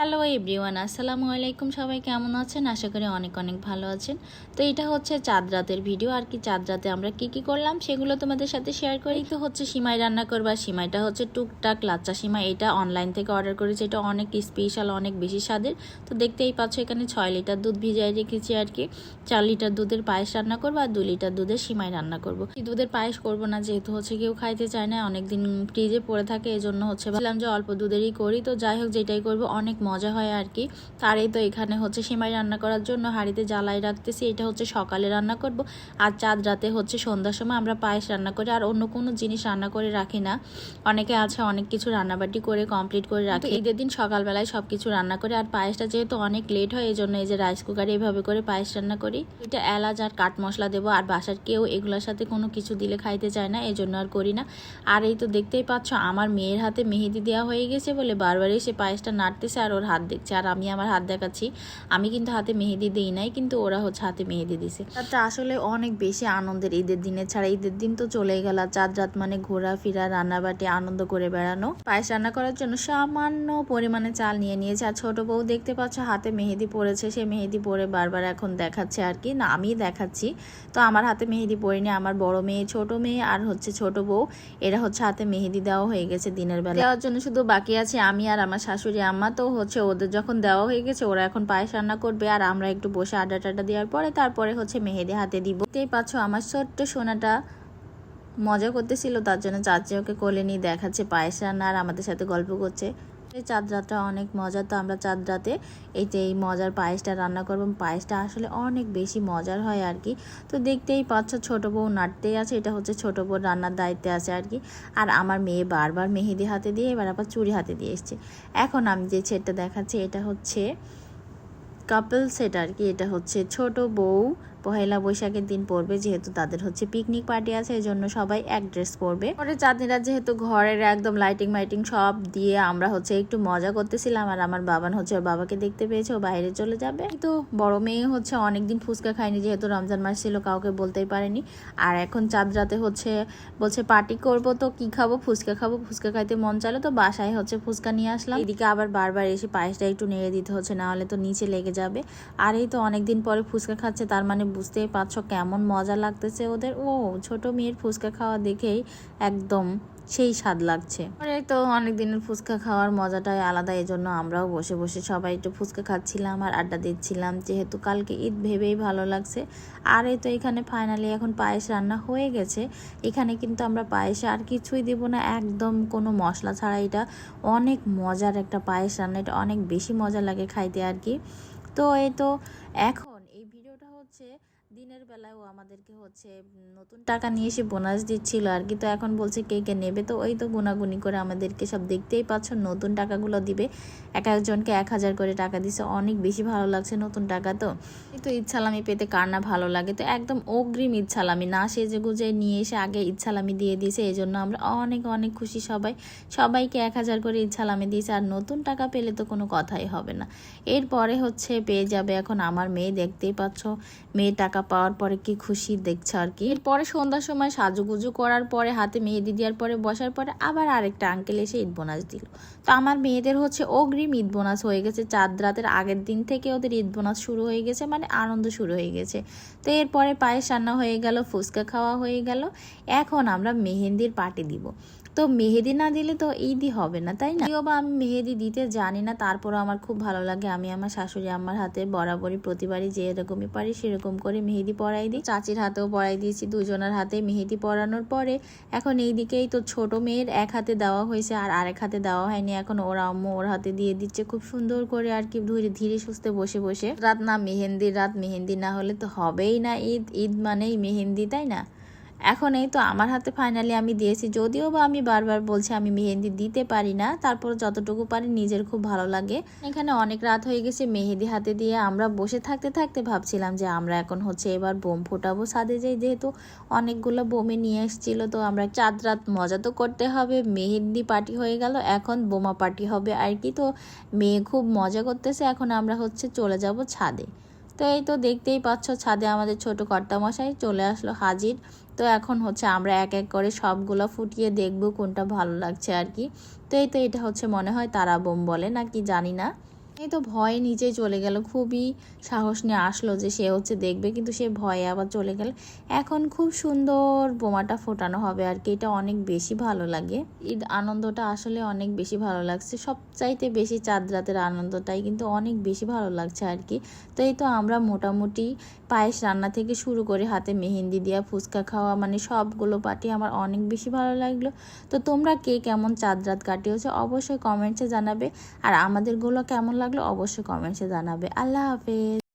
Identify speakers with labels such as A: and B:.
A: Hello everyone, আসসালামু আলাইকুম। সবাই কেমন আছেন? আশা করি অনেক অনেক ভালো আছেন। তো এটা হচ্ছে চাঁদ রাতের ভিডিও। আর কি চাঁদ রাতে আমরা কি কি করলাম সেগুলো তোমাদের সাথে শেয়ার করি। তো হচ্ছে সিমাই রান্না করবা। সিমাইটা হচ্ছে টুকটাক লাচ্চা সিমাই। এটা অনলাইন থেকে অর্ডার করেছি। এটা অনেক স্পেশাল অনেক বেশি স্বাদের। তো দেখতেই পাচ্ছ এখানে ছয় লিটার দুধ ভিজাই রেখেছি আর কি। চার লিটার দুধের পায়েস রান্না করব আর দু লিটার দুধের সিমাই রান্না করব। দুধের পায়েস করব না যেহেতু হচ্ছে কেউ খাইতে চায় না। অনেকদিন ফ্রিজে পড়ে থাকে এই জন্য হচ্ছে ভাবলাম যে অল্প দুধেরই করি। তো যাই হোক, যেটাই করব, অনেক মজা হয় আর কি তারই তো এখানে হচ্ছে সিমাই রান্না করার জন্য হাঁড়িতে জ্বালাই রাখতেছি। এটা হচ্ছে সকালে রান্না করব। আর চাঁদ রাতে হচ্ছে সন্ধ্যার সময় আমরা পায়েস রান্না করি। আর অন্য কোনো জিনিস রান্না করে রাখি না। অনেকে আছে অনেক কিছু রান্নাবাটি করে কমপ্লিট করে রাখে। ঈদের দিন সকালবেলায় সব কিছু রান্না করে। আর পায়েসটা যেহেতু অনেক লেট হয় এই জন্য এই যে রাইস কুকারে এইভাবে করে পায়েস রান্না করি। এটা এলাচ আর কাঠ মশলা দেবো। আর বাসার কেউ এগুলোর সাথে কোনো কিছু দিলে খাইতে চায় না এই জন্য আর করি না। আর এই তো দেখতেই পাচ্ছ আমার মেয়ের হাতে মেহেদি দেওয়া হয়ে গেছে বলে বারবার এসে পায়েসটা নাড়তেছে। আর ওর হাত দেখছে। আর আমি আমার হাত দেখাচ্ছি। আমি কিন্তু হাতে মেহেদি দিই নাই, কিন্তু ওরা হচ্ছে হাতে মেহেদি দিছে। তারটা আসলে অনেক বেশি আনন্দের ঈদের দিনে। ছাড়া ঈদের দিন তো চলে গেল। চাঁদ রাত মানে ঘোরাফেরা, রান্নাবাটি, আনন্দ করে বেড়ানো। পায়েস রান্না করার জন্য সামান্য পরিমাণে চাল নিয়ে নিয়েছে। আর ছোট বউ দেখতে পাচ্ছ হাতে মেহেদি পড়েছে সে মেহেদি পরে বারবার এখন দেখাচ্ছে আর কি। না আমি দেখাচ্ছি। তো আমার হাতে মেহেদি পরিনি। আমার বড় মেয়ে, ছোট মেয়ে আর হচ্ছে ছোট বউ, এরা হচ্ছে হাতে মেহেদি দেওয়া হয়ে গেছে দিনের বেলা। দেওয়ার জন্য শুধু বাকি আছে আমি আর আমার শাশুড়ি আম্মা। তো ওদের যখন দেওয়া হয়ে গেছে, ওরা এখন পায়েস রান্না করবে। আর আমরা একটু বসে আড্ডা টাড্ডা দেওয়ার পরে তারপরে হচ্ছে মেহেদি হাতে দিব। দেখতেই পাচ্ছ আমার ছোট্ট সোনাটা মজা করতেছিল, তার জন্য চাচি ওকে কোলে নিয়ে দেখাচ্ছে পায়েস রান্না আর আমাদের সাথে গল্প করছে। চাঁদ রাতটা অনেক মজার। তো আমরা চাঁদ রাতে এই যে এই মজার পায়েসটা রান্না করব। পায়েসটা আসলে অনেক বেশি মজার হয় আর কি। তো দেখতেই পাচ্ছ ছোট বউ নাড়তেই আছে। এটা হচ্ছে ছোট বউ রান্নার দায়িত্বে আছে আর কি। আর আমার মেয়ে বারবার মেহেদি হাতে দিয়ে, এবার আবার চুড়ি হাতে দিয়ে এসছে। এখন আমি যে সেটটা দেখাচ্ছি, এটা হচ্ছে কাপল সেট আর কি। এটা হচ্ছে ছোট বউ পহেলা বৈশাখের দিন পড়বে, যেহেতু তাদের হচ্ছে পিকনিক পার্টি আছে এই জন্য সবাই এক ড্রেস পরবে। পরে চাঁদনিরা যেহেতু ঘরের একদম লাইটিং মাইটিং সব দিয়ে আমরা হচ্ছে একটু মজা করতেছিলাম, আর আমার বাবান হচ্ছে ওর বাবাকে দেখতে পেয়েছে, ও বাইরে চলে যাবে। তো বড় মেয়ে হচ্ছে অনেকদিন ফুচকা খায়নি, যেহেতু রমজান মাস ছিল, কাউকে বলতেই পারেনি। আর এখন চাঁদ রাতে হচ্ছে, বলছে পার্টি করব তো, কি খাব? ফুচকা খাব, ফুচকা খাইতে মন চালো তো, বাসায় হচ্ছে ফুচকা নিয়ে আসলাম। এদিকে আবার বারবার এসে পায়েসটা একটু নেড়ে দিতে হচ্ছে, না হলে তো নিচে লেগে যাবে। আর এই তো অনেকদিন পরে ফুচকা খাচ্ছে, তার মানে বুঝতেই পারছ কেমন মজা লাগতেছে ওদের। ও, ছোট মেয়ের ফুচকা খাওয়া দেখেই একদম সেই স্বাদ লাগছে। পরে তো অনেক দিনের ফুচকা খাওয়ার মজাটাই আলাদা এই জন্য আমরাও বসে বসে সবাই একটু ফুচকা খাচ্ছিলাম আর আড্ডা দিচ্ছিলাম, যেহেতু কালকে ঈদ ভেবেই ভালো লাগছে। আর এই তো এখানে ফাইনালি এখন পায়েস রান্না হয়ে গেছে। এখানে কিন্তু আমরা পায়েসে আর কিছুই দেবো না, একদম কোনো মশলা ছাড়া। এটা অনেক মজার একটা পায়েস রান্না, এটা অনেক বেশি মজা লাগে খাইতে আর কি। তো এই তো এখন এই ভিডিওটা হচ্ছে দিনের বেলায় ও আমাদেরকে হচ্ছে নতুন টাকা নিয়ে এসে বোনাস দিচ্ছিল আর কি। তো এখন বলছে কে কে নেবে? তো ওই তো গুনাগুনি করে আমাদেরকে সব দেখতেই পাচ্ছ, নতুন টাকাগুলো দিবে। এক একজনকে এক হাজার করে টাকা দিছে, অনেক বেশি ভালো লাগছে নতুন টাকা তো। তো ইচ্ছালামি পেতে কার না ভালো লাগে? তো একদম অগ্রিম ইচ্ছালামি, না সেজে গুজে নিয়ে এসে আগে ইচ্ছালামি দিয়ে দিয়েছে এই জন্য আমরা অনেক অনেক খুশি সবাই। সবাইকে এক হাজার করে ইচ্ছালামি দিয়েছে, আর নতুন টাকা পেলে তো কোনো কথাই হবে না। এরপরে হচ্ছে পেয়ে যাবে এখন আমার মেয়ে, দেখতেই পাচ্ছ। মেয়ে টাকা পাওয়ার পরে কি খুশি দেখছে আর কি? এরপরে সন্ধ্যার সময় সাজুগুজু করার পরে, হাতে মেহেদি দেওয়ার পরে, বসার পরে আবার আরেকটা আঙ্কেল এসে ঈদ বোনাস দিল। তো আমার মেয়েদের হচ্ছে অগ্রিম ঈদ বোনাস হয়ে গেছে। চাঁদ রাতের আগের দিন থেকে ওদের ঈদ বোনাস শুরু হয়ে গেছে মানে আনন্দ শুরু হয়ে গেছে। তো এরপরে পায়েস রান্না হয়ে গেল, ফুচকা খাওয়া হয়ে গেল। এখন আমরা মেহেন্দির পার্টি দিব। তো মেহেদি না দিলে তো ঈদই হবে না, তাই না? বা আমি মেহেদি দিতে জানি না, তারপরও আমার খুব ভালো লাগে। আমি আমার শাশুড়ি আমার হাতে বরাবরই প্রতিবারই যে এরকমই পারি সেরকম করে মেহেদি পরাই দিই। চাচির হাতেও পরাই দিয়েছি, দুজনের হাতে মেহেদি পরানোর পরে। এখন এই দিকেই তো ছোট মেয়ের এক হাতে দেওয়া হয়েছে আর আরেক হাতে দেওয়া হয়নি। এখন ওরা আম্মু ওর হাতে দিয়ে দিচ্ছে খুব সুন্দর করে আর কি, ধীরে ধীরে সুস্থে বসে বসে। রাত না মেহেন্দির, রাত মেহেন্দি না হলে তো হবেই না ঈদ। ঈদ মানেই মেহেন্দি, তাই না? এখন এই তো আমার হাতে ফাইনালি আমি দিয়েছি। যদিও বা আমি বারবার বলছি আমি মেহেন্দি দিতে পারি না, তারপর যতটুকু পারি নিজের খুব ভালো লাগে। এখানে অনেক রাত হয়ে গেছে মেহেদি হাতে দিয়ে আমরা বসে থাকতে থাকতে ভাবছিলাম যে আমরা এখন হচ্ছে এবার বোম ফোটাবো সাদে যাই, যেহেতু অনেকগুলো বোমে নিয়ে এসেছিল তো আমরা চাঁদ রাত মজা তো করতে হবে, মেহেন্দি পার্টি হয়ে গেল, এখন বোমা পার্টি হবে আর কি। তো মেয়ে খুব মজা করতেছে, এখন আমরা হচ্ছে চলে যাব ছাদে। তো এই তো দেখতেই পাচ্ছ ছাদে আমাদের ছোট কর্তামশাই চলে আসলো হাজির। তো এখন হচ্ছে আমরা এক এক করে সবগুলো ফুটিয়ে দেখব কোনটা ভালো লাগছে আর কি। তো এই তো এটা হচ্ছে মনে হয় তারা বোম বলে, নাকি জানি না। এই তো ভয়ে নিচেই চলে গেল। খুবই সাহস নিয়ে আসলো যে সে হচ্ছে দেখবে, কিন্তু সে ভয়ে আবার চলে গেল। এখন খুব সুন্দর বোমাটা ফোটানো হবে আর কি, এটা অনেক বেশি ভালো লাগে। ঈদ আনন্দটা আসলে অনেক বেশি ভালো লাগছে। সবচাইতে বেশি চাঁদ রাতের আনন্দটাই কিন্তু অনেক বেশি ভালো লাগছে আর কি। তো এই তো আমরা মোটামুটি পায়েস রান্না থেকে শুরু করে হাতে মেহেন্দি দেওয়া ফুচকা খাওয়া মানে সবগুলো পার্টি আমার অনেক বেশি ভালো লাগল। তো তোমরা কে কেমন চাঁদ রাত কাটিয়েছো অবশ্যই কমেন্টসে জানাবে। আর আমাদেরগুলো কেমন লাগল অবশ্যই কমেন্টসে জানাবে। আল্লাহ হাফেজ।